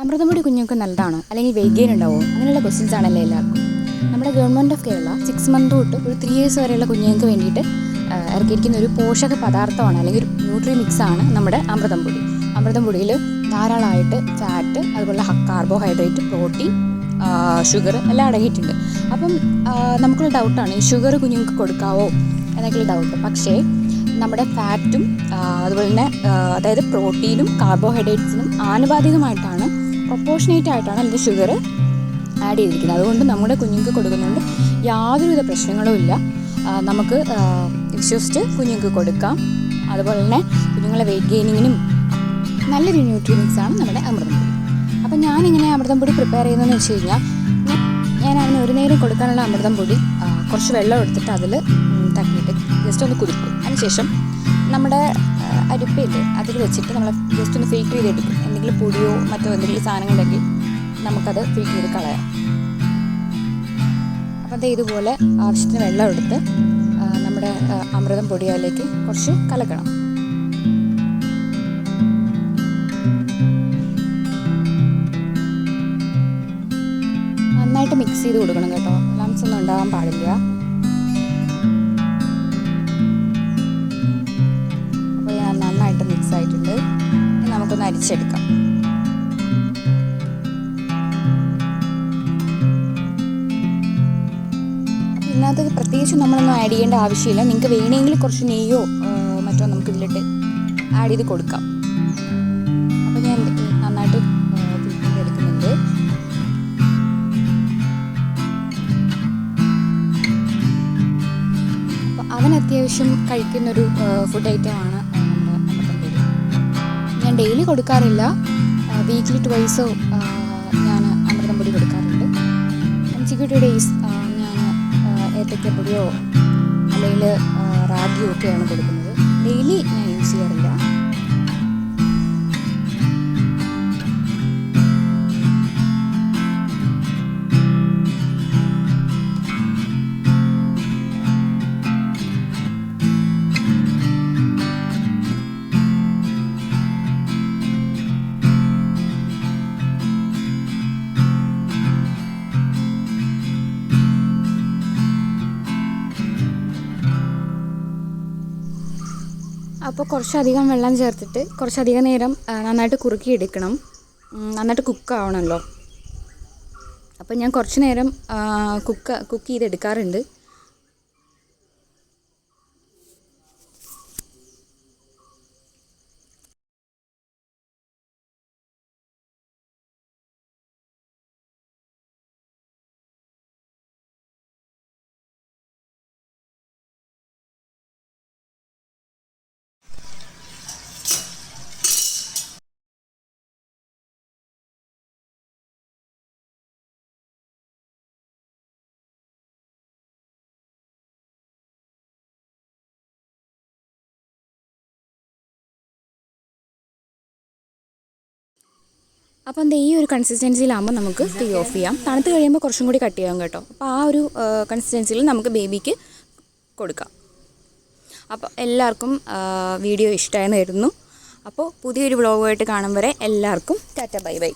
അമൃതമുടി കുഞ്ഞുങ്ങൾക്ക് നല്ലതാണോ. അല്ലെങ്കിൽ വെയിറ്റ് ഗെയിൻ ഉണ്ടാവോ അങ്ങനെയുള്ള ക്വസ്റ്റ്യൻസ് ആണല്ലോ എല്ലാവർക്കും. നമ്മുടെ government of Kerala six month തൊട്ട് ഒരു ത്രീ ഇയേഴ്സ് വരെയുള്ള കുഞ്ഞുങ്ങൾക്ക് വേണ്ടിയിട്ട് ഇറക്കിയിരിക്കുന്ന ഒരു പോഷക പദാർത്ഥമാണ് അല്ലെങ്കിൽ ഒരു ന്യൂട്രി മിക്സ് ആണ് നമ്മുടെ അമൃതം പൊടി അമൃതം പൊടിയിൽ ധാരാളമായിട്ട് ഫാറ്റ് അതുപോലെ കാർബോഹൈഡ്രേറ്റ് പ്രോട്ടീൻ ഷുഗർ എല്ലാം അടങ്ങിയിട്ടുണ്ട്. അപ്പം നമുക്കുള്ള ഡൗട്ടാണ് ഈ ഷുഗർ കുഞ്ഞുങ്ങൾക്ക് കൊടുക്കാവോ എന്നൊക്കെയുള്ള ഡൗട്ട് പക്ഷേ നമ്മുടെ ഫാറ്റും അതുപോലെ തന്നെ അതായത് പ്രോട്ടീനും കാർബോഹൈഡ്രേറ്റ്സിനും ആനുപാതികമായിട്ടാണ് പ്രൊപ്പോർഷനേറ്റ് ആയിട്ടാണ് അതിന്റെ ഷുഗർ ആഡ് ചെയ്തിരിക്കുന്നത്. അതുകൊണ്ട് നമ്മുടെ കുഞ്ഞുങ്ങൾക്ക് കൊടുക്കുന്നതുകൊണ്ട് യാതൊരുവിധ പ്രശ്നങ്ങളും ഇല്ല. നമുക്ക് വിശ്വസിച്ച് കുഞ്ഞുങ്ങൾക്ക് കൊടുക്കാം. അതുപോലെ തന്നെ കുഞ്ഞുങ്ങളെ വെയിറ്റ് ഗെയിനിങ്ങിനും നല്ലൊരു ന്യൂട്രിയൻസ് ആണ് നമ്മുടെ അമൃതം പൊടി. അപ്പം ഞാനിങ്ങനെ അമൃതം പൊടി പ്രിപ്പയർ ചെയ്യുന്നതെന്ന് വെച്ച് കഴിഞ്ഞാൽ ഞാൻ- അവന് ഒരു നേരം കൊടുക്കാനുള്ള അമൃതം പൊടി കുറച്ച് വെള്ളം എടുത്തിട്ട് അതിൽ തട്ടിയിട്ട് ജസ്റ്റ് ഒന്ന് കുതിർക്കും. അതിനുശേഷം നമ്മുടെ അരിപ്പയില്ലേ അതിൽ വെച്ചിട്ട് നമ്മൾ ജസ്റ്റ് ഒന്ന് ഫിൽറ്റർ ചെയ്തെടുക്കും. എന്തെങ്കിലും പൊടിയോ മറ്റോ എന്തെങ്കിലും സാധനങ്ങളുണ്ടെങ്കിൽ നമുക്കത് ഫിൽറ്റർ ചെയ്ത് കളയാം. അപ്പം അത് ഇതുപോലെ ആവശ്യത്തിന് വെള്ളം എടുത്ത് നമ്മുടെ അമൃതം പൊടിയാലേക്ക് കുറച്ച് കലക്കണം. നന്നായിട്ട് മിക്സ് ചെയ്ത് കൊടുക്കണം കേട്ടോ. ലംസ് ഒന്നും ഉണ്ടാകാൻ പാടില്ല. അരിച്ചെടുക്കാം. ഇതിനകത്ത് പ്രത്യേകിച്ച് നമ്മളൊന്നും ആഡ് ചെയ്യേണ്ട ആവശ്യമില്ല. നിങ്ങൾക്ക് വേണമെങ്കിൽ കുറച്ച് നെയ്യോ മറ്റോ നമുക്ക് ഇതിലിട്ട് ആഡ് ചെയ്ത് കൊടുക്കാം. അപ്പോൾ ഞാൻ നന്നായിട്ട് എടുക്കുന്നുണ്ട് അപ്പോൾ അവൻ അത്യാവശ്യം കഴിക്കുന്നൊരു ഫുഡ് ഐറ്റമാണ് ഡെയിലി കൊടുക്കാറില്ല. വീക്ക്ലി ട്വൈസോ ഞാൻ അമൃതം പൊടി കൊടുക്കാറുണ്ട്. എക്സിക്യൂട്ടീവ് ഡേയ്സ് ഞാൻ ഏത്തയ്ക്കപ്പൊടിയോ അല്ലെങ്കിൽ റാഗിയോ ഒക്കെയാണ് കൊടുക്കുന്നത്. ഡെയിലി ഞാൻ യൂസ് ചെയ്യാറില്ല. അപ്പോൾ കുറച്ചധികം വെള്ളം ചേർത്തിട്ട് കുറച്ചധികം നേരം നന്നായിട്ട് കുറുക്കി എടുക്കണം നന്നായിട്ട് കുക്ക് ആവണമല്ലോ. അപ്പോൾ ഞാൻ കുറച്ച് നേരം കുക്ക് കുക്ക് ചെയ്തെടുക്കാറുണ്ട്. അപ്പോൾ എന്താ ഈ ഒരു കൺസിസ്റ്റൻസിയിലാകുമ്പോൾ നമുക്ക് തീ ഓഫ് ചെയ്യാം. തണുത്ത് കഴിയുമ്പോൾ കുറച്ചും കൂടി കട്ട് ചെയ്യാം കേട്ടോ. അപ്പോൾ ആ ഒരു കൺസിസ്റ്റൻസിയിൽ നമുക്ക് ബേബിക്ക് കൊടുക്കാം. അപ്പോൾ എല്ലാവർക്കും വീഡിയോ ഇഷ്ടമായെന്ന് കരുതുന്നു. അപ്പോൾ പുതിയൊരു വ്ളോഗുമായിട്ട് കാണും വരെ എല്ലാവർക്കും ടാറ്റ ബൈ ബൈ.